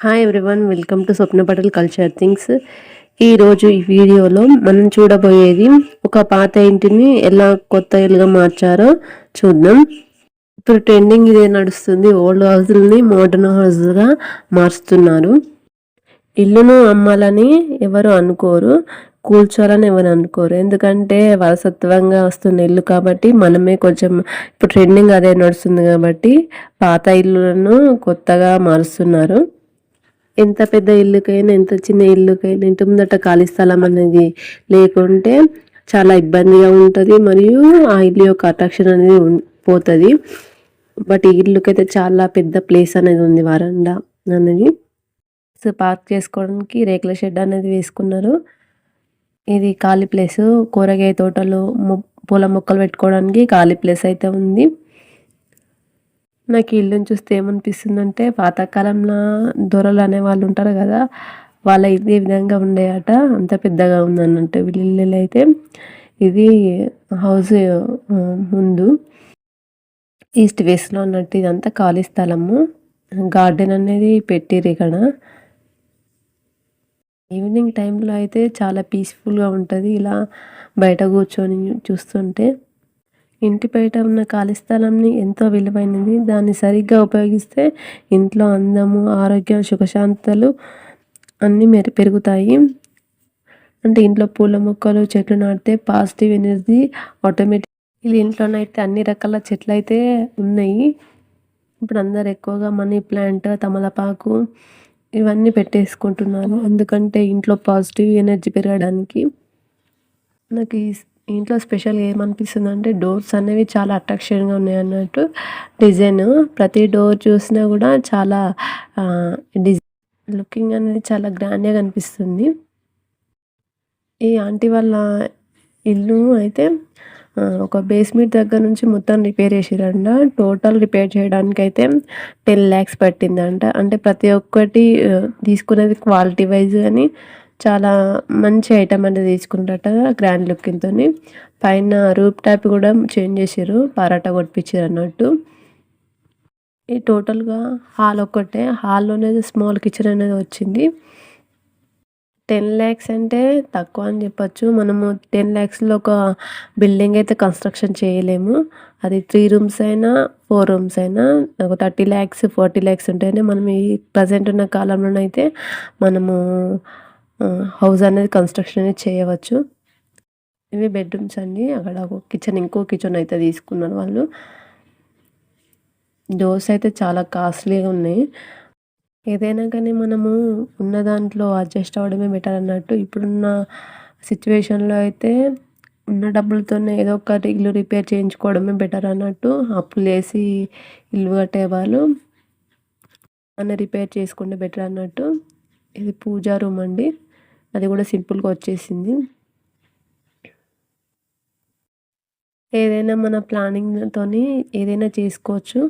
Hi everyone welcome to Swapna Patel culture things ఈరోజు ఈ వీడియోలో మనం చూడబోయేది ఒక పాత ఇంటిని ఎలా కొత్త ఇల్లుగా మార్చారో చూద్దాం. ఇప్పుడు ట్రెండింగ్ ఇదే నడుస్తుంది. ఓల్డ్ హౌస్ని మోడర్న్ హౌస్గా మారుస్తున్నారు ఇల్లును అమ్మాలని ఎవరు అనుకోరు కూల్చోవాలని ఎవరు అనుకోరు. ఎందుకంటే వారసత్వంగా వస్తున్న ఇల్లు కాబట్టి మనమే కొంచెం ఇప్పుడు ట్రెండింగ్ అదే నడుస్తుంది కాబట్టి పాత ఇల్లులను కొత్తగా మారుస్తున్నారు. ఎంత పెద్ద ఇల్లుకైనా ఎంత చిన్న ఇల్లుకైనా ఇంటి ముందట ఖాళీ స్థలం అనేది లేకుంటే చాలా ఇబ్బందిగా ఉంటుంది. మరియు ఆ ఇల్లు యొక్క అట్రాక్షన్ అనేది పోతుంది. బట్ ఈ ఇల్లుకైతే చాలా పెద్ద ప్లేస్ అనేది ఉంది వరండా అనేది. సో పార్క్ చేసుకోవడానికి రేకుల షెడ్ అనేది వేసుకున్నారు. ఇది ఖాళీ ప్లేస్. కూరగాయ తోటలు పూల మొక్కలు పెట్టుకోవడానికి ఖాళీ ప్లేస్ అయితే ఉంది. నాకు ఇల్లుని చూస్తే ఏమనిపిస్తుందంటే పాతకాలంలో దొరలు అనే వాళ్ళు ఉంటారు కదా వాళ్ళ ఇదే విధంగా ఉండేయట అంత పెద్దగా ఉందన్నట్టు వీళ్ళ అయితే. ఇది హౌస్ ముందు. ఈస్ట్ వెస్ట్లో ఉన్నట్టు ఇదంతా ఖాళీ స్థలము. గార్డెన్ అనేది పెట్టిరు ఇక్కడ. ఈవినింగ్ టైంలో అయితే చాలా పీస్ఫుల్గా ఉంటుంది. ఇలా బయట కూర్చొని చూస్తుంటే. ఇంటి బయట ఉన్న ఖాళీ స్థలంని ఎంతో విలువైనది. దాన్ని సరిగ్గా ఉపయోగిస్తే ఇంట్లో అందము ఆరోగ్యం సుఖశాంతలు అన్నీ మెరు పెరుగుతాయి. అంటే ఇంట్లో పూల మొక్కలు చెట్లు నాటితే పాజిటివ్ ఎనర్జీ ఆటోమేటిక్ వీళ్ళ ఇంట్లోనైతే అన్ని రకాల చెట్లు అయితే ఉన్నాయి. ఇప్పుడు అందరు ఎక్కువగా మనీ ప్లాంట్ తమలపాకు ఇవన్నీ పెట్టేసుకుంటున్నారు. ఎందుకంటే ఇంట్లో పాజిటివ్ ఎనర్జీ పెరగడానికి. నాకు ఈ ఇంట్లో స్పెషల్ ఏమనిపిస్తుంది అంటే డోర్స్ అనేవి చాలా అట్రాక్షన్గా ఉన్నాయి అన్నట్టు డిజైన్. ప్రతి డోర్ చూసినా కూడా చాలా డిజైన్ లుకింగ్ అనేది చాలా గ్రాండ్గా కనిపిస్తుంది. ఈ ఆంటీ వాళ్ళ ఇల్లు అయితే ఒక బేస్మెంట్ దగ్గర నుంచి మొత్తం రిపేర్ చేసిరంట. టోటల్ రిపేర్ చేయడానికి అయితే టెన్ ల్యాక్స్ పట్టిందంట. అంటే ప్రతి ఒక్కటి తీసుకునేది క్వాలిటీ వైజ్ అని చాలా మంచి ఐటమ్ అనేది తీసుకుంటారట గ్రాండ్ లుక్కింగ్తో పైన రూప్ టాప్ కూడా చేంజ్ చేసారు పరాటా కొట్టించారు అన్నట్టు. ఈ టోటల్గా హాల్ ఒక్కటే హాల్లోనే స్మాల్ కిచెన్ అనేది వచ్చింది. టెన్ ల్యాక్స్ అంటే తక్కువ అని చెప్పచ్చు. మనము టెన్ ల్యాక్స్లో ఒక బిల్డింగ్ అయితే కన్స్ట్రక్షన్ చేయలేము. అది త్రీ రూమ్స్ అయినా ఫోర్ రూమ్స్ అయినా ఒక థర్టీ ల్యాక్స్ ఫార్టీ ల్యాక్స్ ఉంటేనే మనం ఈ ప్రజెంట్ ఉన్న కాలంలోనైతే మనము హౌస్ అనేది కన్స్ట్రక్షన్ అనేది చేయవచ్చు. ఇవి బెడ్రూమ్స్ అండి అక్కడ ఒక కిచెన్ ఇంకో కిచెన్ అయితే తీసుకున్నారు వాళ్ళు. డోర్స్ అయితే చాలా కాస్ట్లీగా ఉన్నాయి. ఏదైనా కానీ మనము ఉన్న దాంట్లో అడ్జస్ట్ అవ్వడమే బెటర్ అన్నట్టు ఇప్పుడున్న సిచ్యువేషన్లో అయితే ఉన్న డబ్బులతోనే ఏదో ఒకటి ఇల్లు రిపేర్ చేయించుకోవడమే బెటర్ అన్నట్టు అప్పులు వేసి ఇల్లు కట్టేవాళ్ళు అన్న రిపేర్ చేసుకుంటే బెటర్ అన్నట్టు. ఇది పూజా రూమ్ అండి. అది కూడా సింపుల్గా వచ్చేసింది. ఏదైనా మన ప్లానింగ్తో ఏదైనా చేసుకోవచ్చు.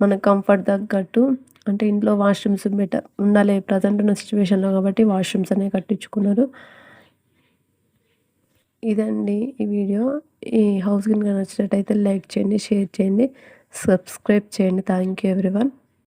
మన కంఫర్ట్ తగ్గట్టు. అంటే ఇంట్లో వాష్రూమ్స్ బెటర్ ఉండాలి. ప్రజెంట్ ఉన్న సిచ్యువేషన్లో కాబట్టి వాష్రూమ్స్ అనేవి కట్టించుకున్నారు. ఇదండి ఈ వీడియో. ఈ హౌస్ కనుక నచ్చినట్టయితే లైక్ చేయండి షేర్ చేయండి సబ్స్క్రైబ్ చేయండి. Thank you everyone.